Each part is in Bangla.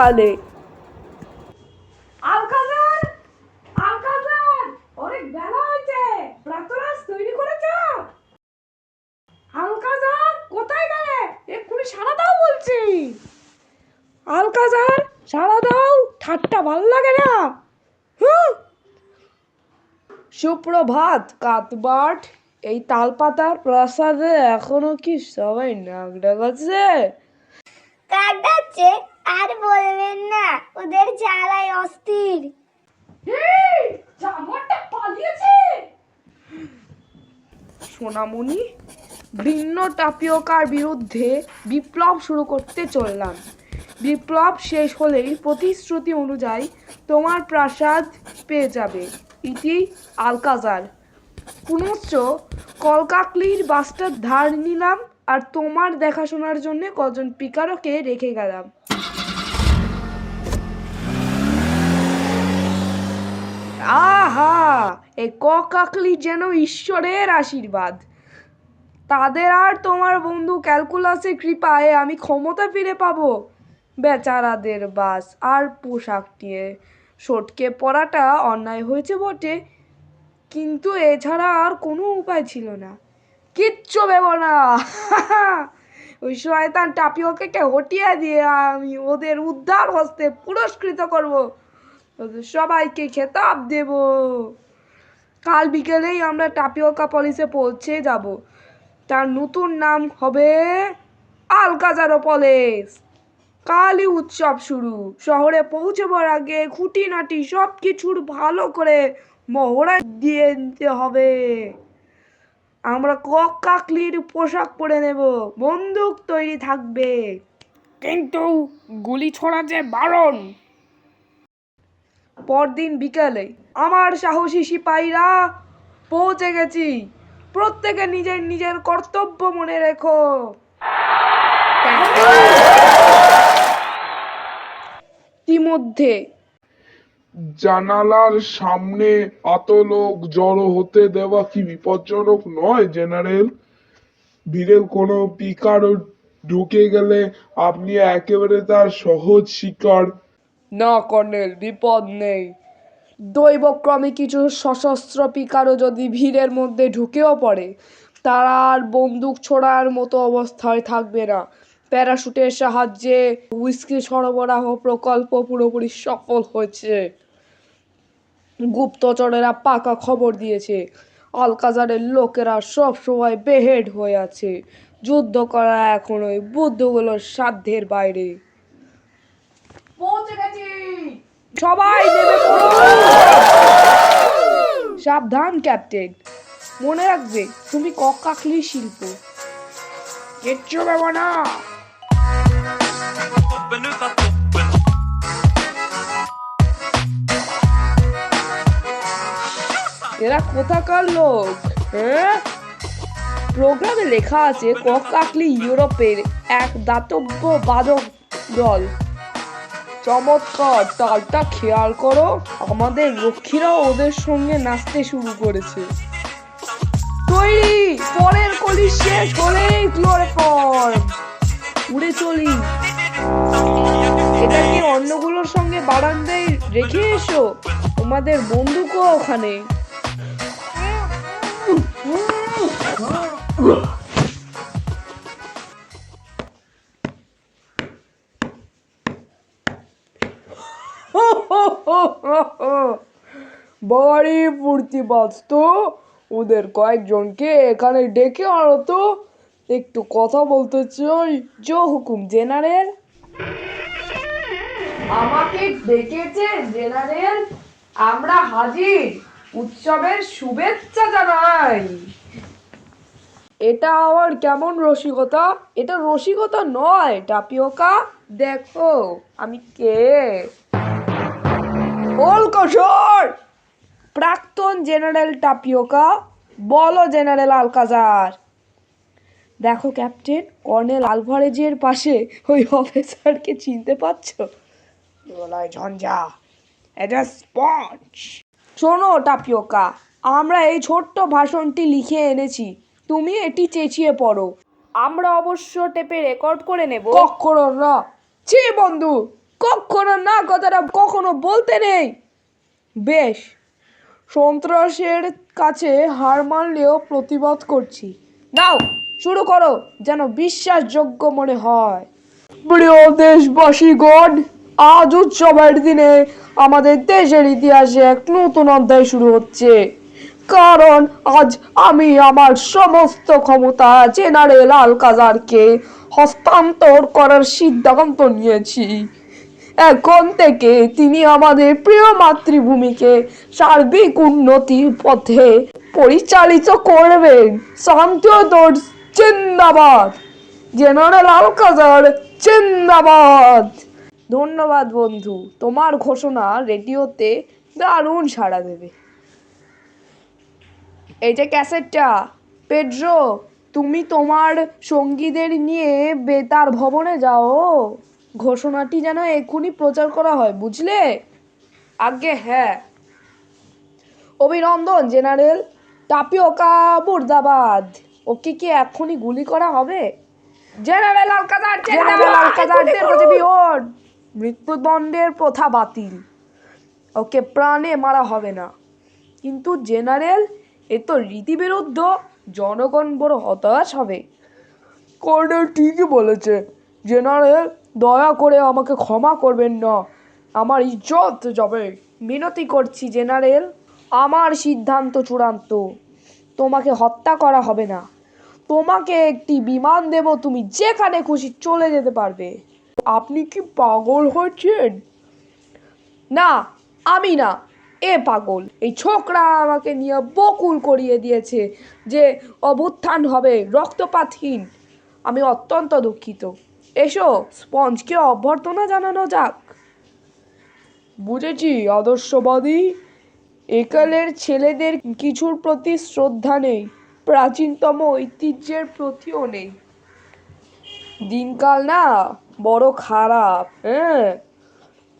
সকালে আলকাজার আলকাজার, অনেক বেলা হয়েছে। প্রাতরাস তৈরি করেছ? আলকাজার, কোথায় গেলে? এক্ষুনি সারা দাও বলছি। আলকাজার সারা দাও। ঠাট্টা ভালো লাগে না। সুপ্রভাত, কাতবাট। এই তালপাতার প্রাসাদে এখনও কি সবাই নাক ডাকাচ্ছে? কাটাচ্ছে আর বলবেন না ওদের জ্বালায় অস্থির। সোনামণি ভিন্ন টাপিওকার বিরুদ্ধে বিপ্লব শুরু করতে চললাম। বিপ্লব শেষ হলেই প্রতিশ্রুতি অনুযায়ী তোমার প্রাসাদ পেয়ে যাবে। ইতি আলকাজার। পুনশ্চ কলকাকলির বাসটার ধার নিলাম আর তোমার দেখাশোনার জন্য কজন পিকারকে রেখে গেলাম। আহা! এই ককাকলি যেন ঈশ্বরের আশীর্বাদ। তাদের আর তোমার বন্ধু ক্যালকুলাসের কৃপায় আমি ক্ষমতা ফিরে পাবো। বেচারাদের বাস আর পোশাক নিয়ে। সটকে পড়াটা অন্যায় হয়েছে বটে, কিন্তু এছাড়া আর কোনো উপায় ছিল না। কিচ্ছু ভেব না। ওই শয়তান টাপিওকে হটিয়ে দিয়ে আমি ওদের উদ্ধার হস্তে পুরস্কৃত করব। ওদের সবাইকে খেতাব দেব। কাল বিকেলেই আমরা টাপিওকা পলিসে পৌঁছে যাব। তার নতুন নাম হবে আলকাজারো পলিস কালই উৎসব শুরু। শহরে পৌঁছবার আগে খুঁটিনাটি সব কিছুর ভালো করে মহড়া দিয়ে নিতে হবে। আমরা কক কাকলির পোশাক পরে নেব। বন্দুক তৈরি থাকবে। কিন্তু গুলি ছোড়া যে বারণ। পরদিন বিকালে আমার সাহসী সিপাহীরা পৌঁছে গেছি। প্রত্যেকে নিজের নিজের কর্তব্য মনে রেখো। ইতিমধ্যে জানালার সামনে এত লোক জড়ো হতে দেওয়া কি বিপজ্জনক নয়, জেনারেল? ভিড়ের কোনো পিকার ঢুকে গেলে আপনি একেবারে তার সহজ শিকার। না, কর্নেল, বিপদ নেই। দৈবক্রমে কিছু সশস্ত্র পিকারও যদি ভিড়ের মধ্যে ঢুকেও পড়ে, তারা আর বন্দুক ছোড়ার মতো অবস্থায় থাকবে না। প্যারাশুটের সাহায্যে হুইস্কি সরবরাহ প্রকল্প পুরোপুরি সফল হয়েছে। গুপ্তচরেরা পাকা খবর দিয়েছে। আলকাজারের লোকেরা সব সময় বেহেড হয়ে আছে। যুদ্ধ করা এখন ওই বুদ্ধগুলোর সাধ্যের বাইরে। সবাই নেমে সাবধান ক্যাপ্টেন। মনে রাখবে তুমি ককাকলি শিল্প। কিচ্ছু ভেবো না! এরা কোথাকার লোক? হ্যাঁ? প্রোগ্রামে লেখা আছে, ককাকলি ইউরোপের এক দাতব্য বাদক দল। চমৎকার তালটা খেয়াল করো, আমাদের রক্ষীরাও ওদের সঙ্গে নাচতে শুরু করেছে। তৈরি! পরের কলি শেষ হলেই ক্লোরোফর্ম উড়ে চলি। এটাকে অন্যগুলোর সঙ্গে বারান্দায় রেখে এসো? তোমাদের বন্দুকও ওখানে। বাড়ি পূর্তি বাঁচত ওদের কয়েকজনকে এখানে ডেকে আনো তো। একটু কথা বলতে চাই। জো হুকুম, জেনারেল। আমাকে ডেকেছে জেনারেল। আমরা হাজির। উৎসবের শুভেচ্ছা জানাই। এটা আবার কেমন রসিকতা? এটা রসিকতা নয়, টাপিওকা। দেখো, আমি কে? ওলকসর প্রাক্তন জেনারেল টাপিওকা, বলো জেনারেল আলকাজার। দেখো, ক্যাপ্টেন কর্নেল আলভারেজের পাশে ওই অফিসারকে চিনতে পারছ? গলায় ঝঞ্ঝা এটা স্পঞ্জ শোনো টাপিওকা আমরা এই ছোট্ট ভাষণটি লিখে এনেছি। তুমি এটি চেঁচিয়ে পড়ো। আমরা অবশ্য টেপে রেকর্ড করে নেব। কখনো না। ছি বন্ধু কখনো না কথাটা কখনো বলতে নেই। বেশ সন্ত্রাসের কাছে হার মানলেও প্রতিবাদ করছি। নাও শুরু করো যেন বিশ্বাসযোগ্য মনে হয়। প্রিয় দেশবাসীগণ আজ উৎসবের দিনে আমাদের দেশের ইতিহাসে এক নতুন অধ্যায় শুরু হচ্ছে। কারণ আজ আমি আমার সমস্ত ক্ষমতা জেনারেল আল কাজারকে হস্তান্তর করার সিদ্ধান্ত নিয়েছি। এখন থেকে তিনি আমাদের প্রিয় মাতৃভূমিকে সার্বিক উন্নতির পথে পরিচালিত করবেন। শান্তিদোর জিন্দাবাদ। জেনারেল আল কাজার জিন্দাবাদ। ধন্যবাদ বন্ধু তোমার ঘোষণা রেডিওতে দারুণ সাড়া দেবে এই যে ক্যাসেটটা পেড্রো তুমি তোমার সঙ্গীদের নিয়ে বেতার ভবনে যাও ঘোষণাটি যেন এক্ষুনি প্রচার করা হয় বুঝলে আগে হ্যাঁ অভিনন্দন জেনারেল টাপিওকা মুর্দাবাদ ওকে কি এক্ষুনি গুলি করা হবে জেনারেল আলকাদার জেনারেল আলকাদার ওর মৃত্যুদণ্ডের প্রথা বাতিল। ওকে প্রাণে মারা হবে না। কিন্তু জেনারেল এ তো রীতিবিরুদ্ধ জনগণ বড় হতাশ হবে। কর্নেল ঠিকই বলেছে জেনারেল দয়া করে আমাকে ক্ষমা করবেন না। আমার ইজ্জত যাবে। মিনতি করছি জেনারেল। আমার সিদ্ধান্ত চূড়ান্ত। তোমাকে হত্যা করা হবে না। তোমাকে একটি বিমান দেব তুমি যেখানে খুশি চলে যেতে পারবে। আপনি কি পাগল হয়েছেন? না, আমি না, এ পাগল। এই ছোকরা আমাকে নিয়ে বকুল করিয়ে দিয়েছে যে অভ্যুত্থান হবে, রক্তপাতহীন। আমি অত্যন্ত দুঃখিত। এসো, স্পঞ্জকে অভ্যর্থনা জানানো যাক। বুঝেছি, আদর্শবাদী। একালের ছেলেদের কিছুর প্রতি শ্রদ্ধা নেই, প্রাচীনতম ঐতিহ্যের প্রতিও নেই। দিনকাল না বড় খারাপ হ্যাঁ।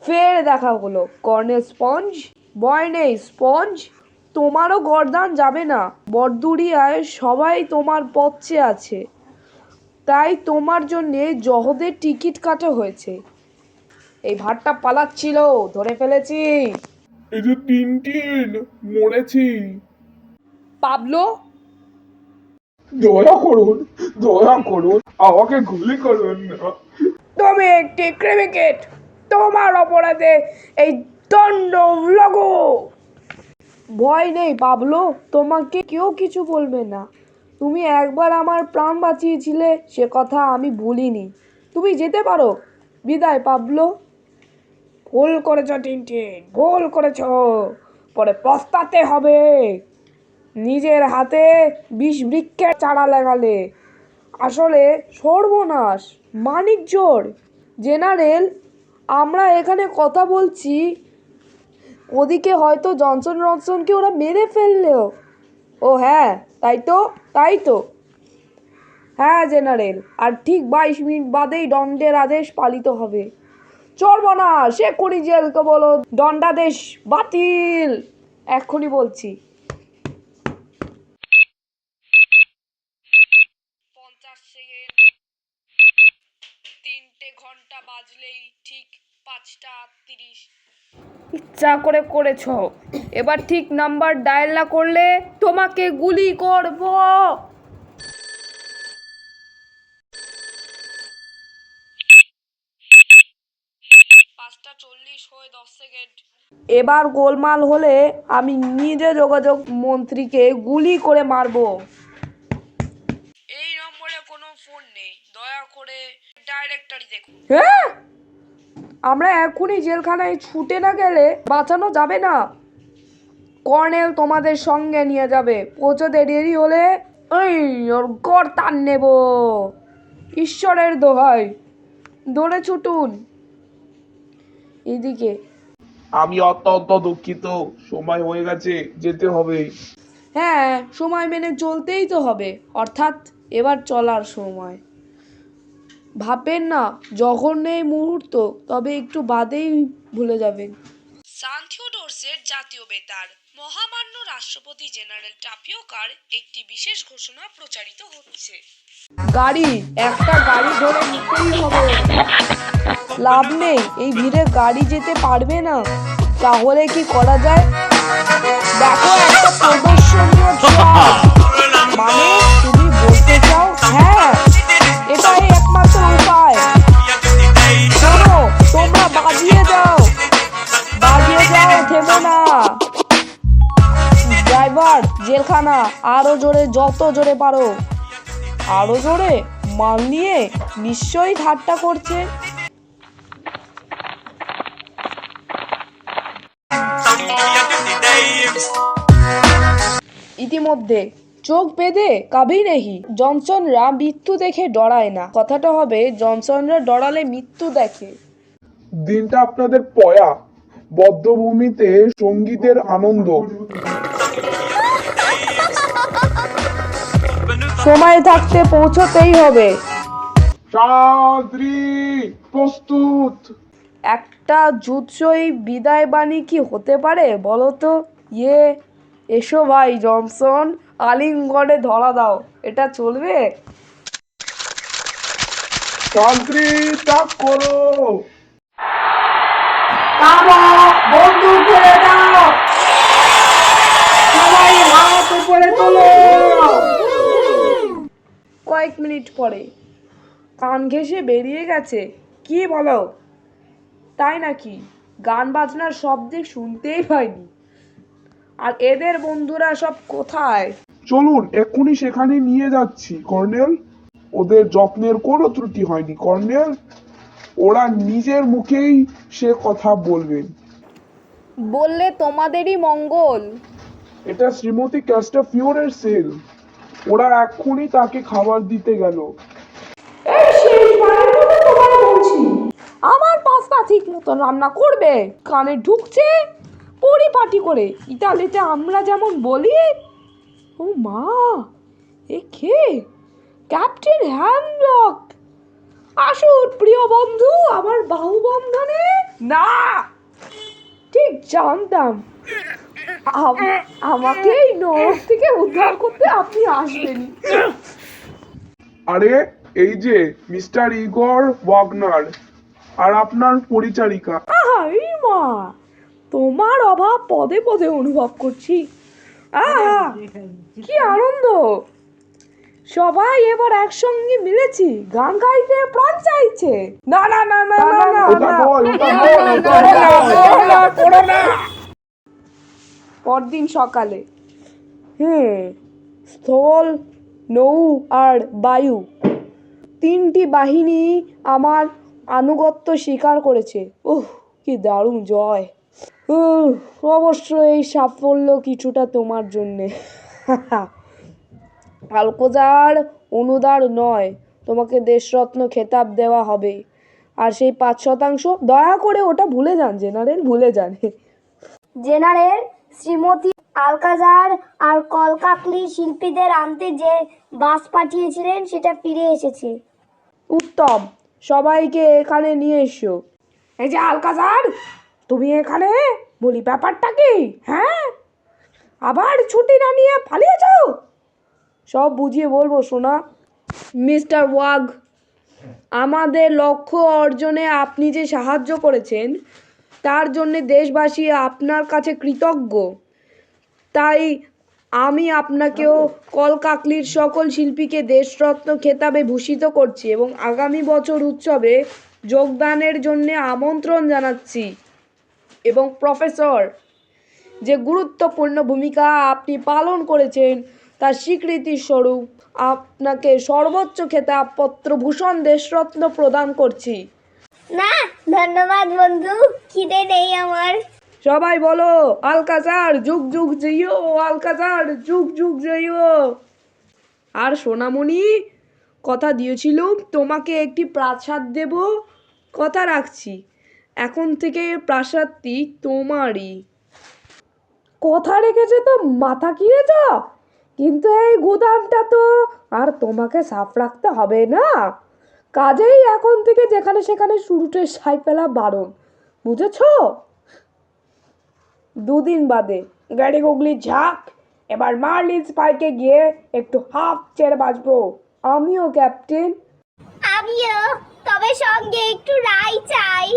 ফের দেখা হলো কর্নে স্পঞ্জ ভয় নেই স্পঞ্জ তোমারও গরদান যাবে না। বরদুরিয়ায় সবাই তোমার পথে আছে। তাই তোমার জন্যে জহদের টিকিট কাটা হয়েছে। এই ভাতটা পালাচ্ছিল ধরে ফেলেছি। এই যে তিন মরেছি। পাবলো? দয়া করুন দয়া করুন আমাকে গুলি করুন না। তুমি একটি ক্রিমিকেট। তোমার অপরাধে এই দণ্ড লাগো। ভয় নেই, পাবলো। তোমাকে কেউ কিছু বলবে না। তুমি একবার আমার প্রাণ বাঁচিয়েছিলে, সে কথা আমি ভুলিনি। তুমি যেতে পারো। বিদায়, পাবলো। ভুল করেছ, টিনটিন। ভুল করেছ। পরে পস্তাতে হবে। নিজের হাতে বিষ বৃক্ষের চারা লাগালে। আসলে সর্বনাশ, মানিক জোর। জেনারেল, আমরা এখানে কথা বলছি, ওদিকে হয়তো জনসন রনসনকে ওরা মেরে ফেললেও। ও হ্যাঁ তাই তো তাই তো। হ্যাঁ জেনারেল, আর ঠিক বাইশ মিনিট বাদেই দণ্ডের আদেশ পালিত হবে। চলবো না সে কুড়ি জেলকে বলো, দণ্ডাদেশ বাতিল। এক্ষুনি বলছি। ইচ্ছা করে করেছ। এবার ঠিক নাম্বার ডায়াল না করলে তোমাকে গুলি করব। এবার গোলমাল হলে আমি নিজে যোগাযোগ মন্ত্রীকে গুলি করে মারবো এই নম্বরে কোনো ফোন নেই দয়া করে ডাইরেক্টরি দেখুন হ্যাঁ আমরা এখনই জেলখানায় ছুটে না গেলে বাঁচানো যাবে না। কর্নেল তোমাদের সঙ্গে নিয়ে যাবে। পৌঁছতে দেরি হলে ওই ওর গর্তান নেব। ঈশ্বরের দোহাই। দৌড়ে ছুটুন। এদিকে। আমি অত্যন্ত দুঃখিত। সময় হয়ে গেছে যেতে হবে। হ্যাঁ সময় মেনে চলতেই তো হবে। অর্থাৎ এবার চলার সময়। ভাবেন না যখন নেই মুহূর্ত তবে একটু বাদেই ভুলে যাবেন। সান্থিওডোর্সের জাতীয় বেতার মহামান্য রাষ্ট্রপতি জেনারেল টাপিওকার একটি বিশেষ ঘোষণা প্রচারিত হচ্ছে। গাড়ি একটা গাড়ি ধরে নিতেই হবে। লাভ নেই এই ভিড়ে গাড়ি যেতে পারবে না। তাহলে কি করা যায়? দেখো একটা প্রদর্শনীয় মানে জেলখানা, আরও জোরে, যত জোরে পারো। আরও জোরে, মাল নিয়ে নিশ্চয়ই ঠাট্টা করছে। ইতিমধ্যে চোখ বেঁধে কাবি নেহি। জনসনরা মৃত্যু দেখে ডরায় না। কথাটা হবে জনসনরা ডরালে মৃত্যু দেখে। দিনটা আপনাদের পয়া। বদ্ধভূমিতে সঙ্গীতের আনন্দ। সময় থাকতে পৌঁছতেই হবে। প্রস্তুত। একটা জুৎসই বিদায় বাণী কি হতে পারে বলো তো? ইয়ে এসো ভাই জনসন আলিঙ্গনে ধরা দাও। এটা চলবে? শান্তি ত্যাগ করো। বন্ধু দাও। সবাই হাত উপরে তোলো। কয়েক মিনিট পরে। কান ঘেঁষে বেরিয়ে গেছে। কি বলো? তাই নাকি। গান বাজনার শব্দে শুনতেই পাইনি। আর এদের বন্ধুরা সব কোথায়? চলুন এক্ষুনি সেখানে নিয়ে যাচ্ছি কর্নেল। ওদের যত্নের কোনো ত্রুটি হয়নি কর্নেল। ওরা নিজের মুখেই সে কথা বলবেন বললে তোমাদেরই মঙ্গল। এটা শ্রীমতী ক্যাস্টাফিওরের সেল। ওরা এক্ষুনি তাকে খাবার দিতে গেল। আমার পাস্তা ঠিক মতন রান্না করবে। কানে ঢুকছে পরিপাটি করে। ইতালিতে আমরা যেমন বলি ও মা এ কে? ক্যাপ্টেন হ্যামলক। আসুন প্রিয় বন্ধু আমার বাহু বন্ধনে না! ঠিক জানতাম। আমাকে এই নরক থেকে উদ্ধার করতে আপনি আসবেন আরে এই যে মিস্টার ইগর ওয়াগনার আর আপনার পরিচারিকা আহা এই মা তোমার অভাব পদে পদে অনুভব করছি আহা কি আনন্দ সবাই এবার একসঙ্গে মিলেছি গান গাইতে প্রাণ চাইছে না না না না না না না। না, না, না, না, না। পরদিন সকালে। হুম স্থল নৌ আর বায়ু তিনটি বাহিনী আমার আনুগত্য স্বীকার করেছে। উহ কি দারুণ জয়। অবশ্য এই সাফল্য কিছুটা তোমার জন্যে। আলকোজার অনুদার নয় তোমাকে দেশরত্ন খেতাব দেওয়া হবে। আর সেই পাঁচ শতাংশ দয়া করে ওটা ভুলে যান জেনারেল ভুলে যান। জেনারেল শ্রীমতী আলকাজার আর কলকাকলি শিল্পীদের আনতে যে বাস পাঠিয়েছিলেন, সেটা ফিরে এসেছে। উত্তম, সবাইকে এখানে নিয়ে এসো। এই যে আলকাজার, তুমি এখানে? বলি ব্যাপারটা কি? হ্যাঁ? আবার ছুটি না নিয়ে পালিয়ে যাও? সব বুঝিয়ে বলব শোনা মিস্টার ওয়াগ, আমাদের লক্ষ্য অর্জনে আপনি যে সাহায্য করেছেন তার জন্য দেশবাসী আপনার কাছে কৃতজ্ঞ। তাই আমি আপনাকেও কলকাকলির সকল শিল্পীকে দেশরত্ন খেতাবে ভূষিত করছি এবং আগামী বছর উৎসবে যোগদানের জন্য আমন্ত্রণ জানাচ্ছি। এবং প্রফেসর, যে গুরুত্বপূর্ণ ভূমিকা আপনি পালন করেছেন, তার স্বীকৃতি স্বরূপ আপনাকে সর্বোচ্চ খেতাব পত্রভূষণ দেশরত্ন প্রদান করছি। না, ধন্যবাদ বন্ধু, খিদে নেই আমার। সবাই বলো, আলকাজার, যুগ যুগ জইও আলকাজার, যুগ যুগ জইও আর সোনামণি, কথা দিয়েছিলুম, তোমাকে একটি প্রাসাদ দেব, কথা রাখছি। এখন থেকে প্রাসাদটি তোমারই। কথা রেখেছে তো মাথা কিনেছ কিন্তু এই গুদামটা তো আর তোমাকে সাফ রাখতে হবে না। কাজেই এখন থেকে যেখানে সেখানে শুরুতে সাই ফেলা বারণ, বুঝেছ? দুদিন বাদে গাড়ি গুগলি ঝাঁক, এবার মার্লিন স্পাইকে গিয়ে একটু হাফ চেড়ে বাজবো। আমিও, ক্যাপ্টেন। আমিও, তবে সঙ্গে একটু রাই চাই।